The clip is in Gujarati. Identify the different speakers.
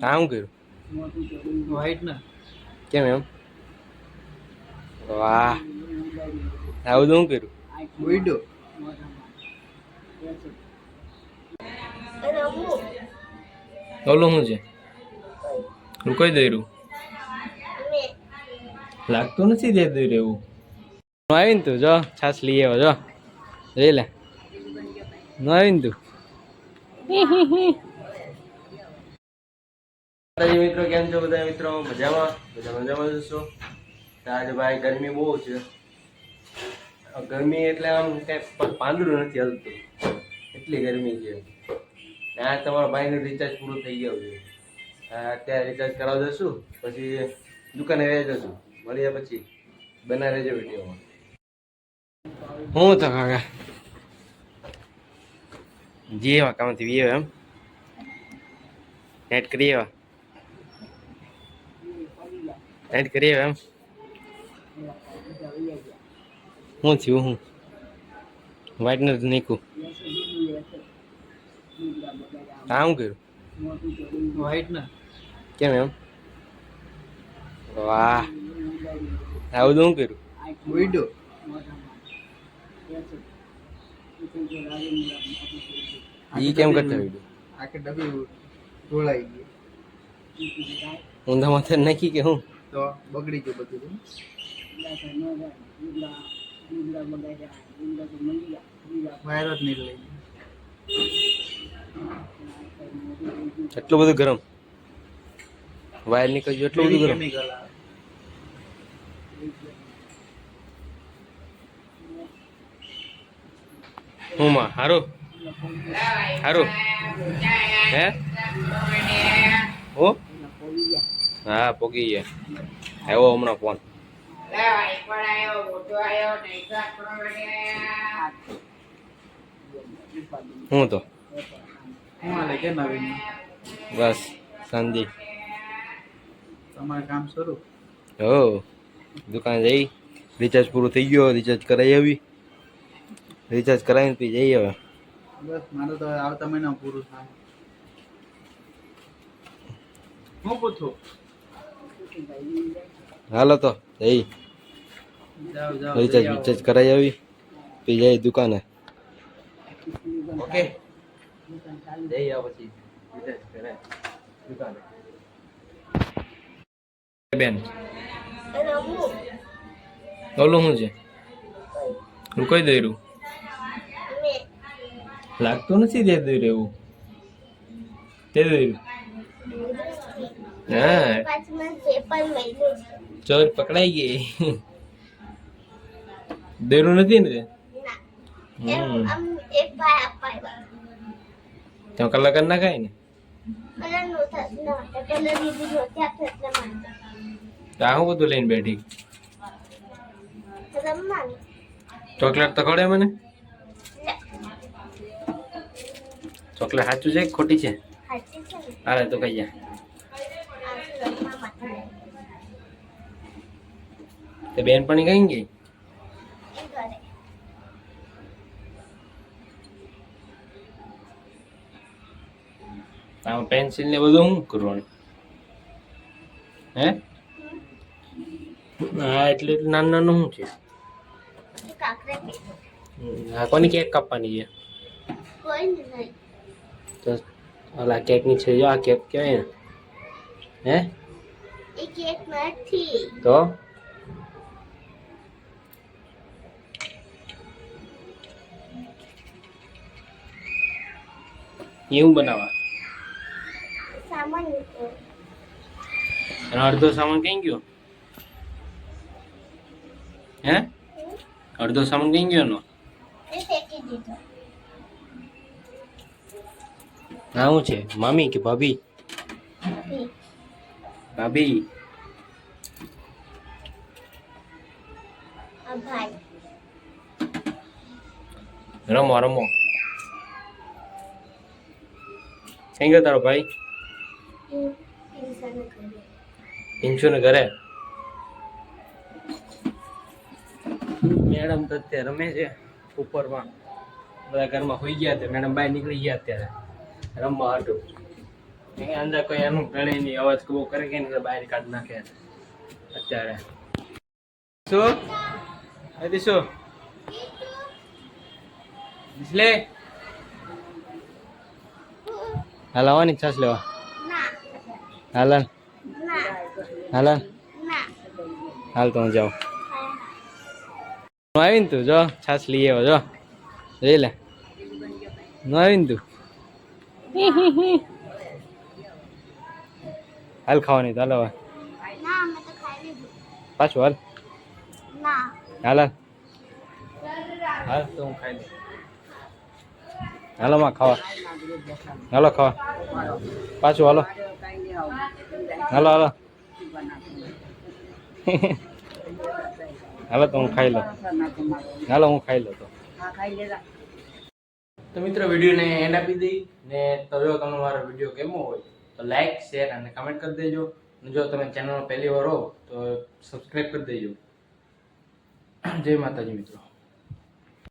Speaker 1: કામ કર્યું?
Speaker 2: વ્હાઈટ ના
Speaker 1: કેમ એમ? વાહ. આવું તો શું કર્યું?
Speaker 2: વિડો
Speaker 1: બોલો શું છે? રૂકાઈ દઈ લાગતું નથી દે દઈ રહ્યું. આવી ને તું જો છાસ લઈ આવ્યો જો. જોઈ લે. ન આવીને તું. મિત્રો, કેમ છો બધા મિત્રો? મજામાં? બધા મજામાં જશો આજે ભાઈ ગરમી બહુ છે. ગરમી એટલે આમ કઈ પાંદડું નથી હલતું. એટલી ગરમી છે. આ તમારા ભાઈનું રિચાર્જ પૂરું થઈ ગયું છે. અત્યારે રિચાર્જ કરાવી દઈશું પછી દુકાને રહી જશું. મળ્યા પછી. બના રહેજો વિડીયોમાં. હું તો કાકા. એવા કામથી વી એમ? નેટ કરીએ નેટ કરી એવા એમ? હું થયું હું? વ્હાઇટનર નીકું કામ કર્યું?
Speaker 2: વ્હાઈટ ને?
Speaker 1: કેમ એમ? વાહ. આવું તો શું કર્યું?
Speaker 2: વિડો
Speaker 1: ઈ કેમ કરતા વીડિયો
Speaker 2: આખી ડબી ઢોળાઈ ગઈ.
Speaker 1: ઊંધા માથે નાખી કે હું?
Speaker 2: તો બગડી ગયું બધું વાયર જ નહીં લઈ
Speaker 1: એટલું બધું ગરમ? વાયર નીકળ્યું એટલું બધું ગરમ? હું માં? હારું? હારું હે હું હા પોગી ગયા આવ્યો હમણાં ફોન હું તો
Speaker 2: હું હાલે કે નવીન
Speaker 1: બસ શાંતિ
Speaker 2: તમારે કામ શરૂ
Speaker 1: હો દુકાન જઈ રિચાર્જ પૂરું થઈ ગયો રિચાર્જ કરાવી આવી રિચાર્જ કરાવીને પછી જઈ હવે
Speaker 2: બસ મારે તો આવતા મહિના પૂરું થાય. હું પૂછું?
Speaker 1: હાલો તો જઈ.
Speaker 2: જાઓ જાઓ
Speaker 1: રિચાર્જ
Speaker 2: આવો.
Speaker 1: કરાવી આવી. પછી જાય દુકાને. ઓકે. જઈ આવ પછી. રિચાર્જ કરાય. દુકાને. બેન. ઓલું શું છે? રૂકાઈ દઈ રહ્યું. લાગતું નથી દે દૂર એવું? તે દૂર? હા. ચોર પકડાઈ ગઈ. દેરું નથી ને તો? કલાક ના ખાય ને? તો હું બધું લઈને બેઠી? ચોકલેટ તો ખવડે મને? ચોકલેટ સાચું છે કે ખોટી છે અરે તો કઈ જા તે બેનપણી કઈ ગઈ આમાં પેન્સિલ ને બધું શું કરવાનું હે હા એટલે એટલે નાનું નાનું શું છે હમ, આ કોની કેક કાપવાની છે તો ઓલા કેકની છે જો આ કેક કહેવાય ને હે? તો? એવું બનાવવા? અને અડધો સામાન કઈ ગયો? હે? અડધો સામાન કઈ ગયો એનો હા હું છે. મામી કે ભાભી? ભાભી. રમો રમો. કઈ ગયો તારો ભાઈ? પિંચુ ને ઘરે? મેડમ તો અત્યારે રમે છે. ઉપરમાં. બધા ઘરમાં હોઈ ગયા તે મેડમ બહાર નીકળી ગયા અત્યારે. રમવા હતું અંદર કોઈ એનું ગણીની અવાજ બહુ કરે કે બહાર કાઢ નાખે. અત્યારે. શું? હજી શું? લે હાલ આવવાની છાસ લેવા. હાલન હાલન હાલ તો હું જાઉં. હું આવી તું, જો છાસ લઈ આવ્યો, જો. લઈ લે. ન આવીને તું. હાલ ખાવાની તો હાલ હવે. પાછું હાલ. હાલ હાલ. તો હું ખાઈ લઉં હાલો માં ખાવા. હાલો ખાવા. પાછું હાલો. હાલો હાલો. હાલો તો હું ખાઈ લઉં. હાલો હું ખાઈ લઉં તો. તો મિત્રો, વિડીયોને એન્ડ આપી દઈ ને તો જો તમને મારો વીડિયો કેમો હોય, તો લાઇક શેર અને કમેન્ટ કરી દેજો. અને જો તમે ચેનલમાં પહેલી વાર હો, તો સબસ્ક્રાઈબ કરી દેજો. જય માતાજી મિત્રો.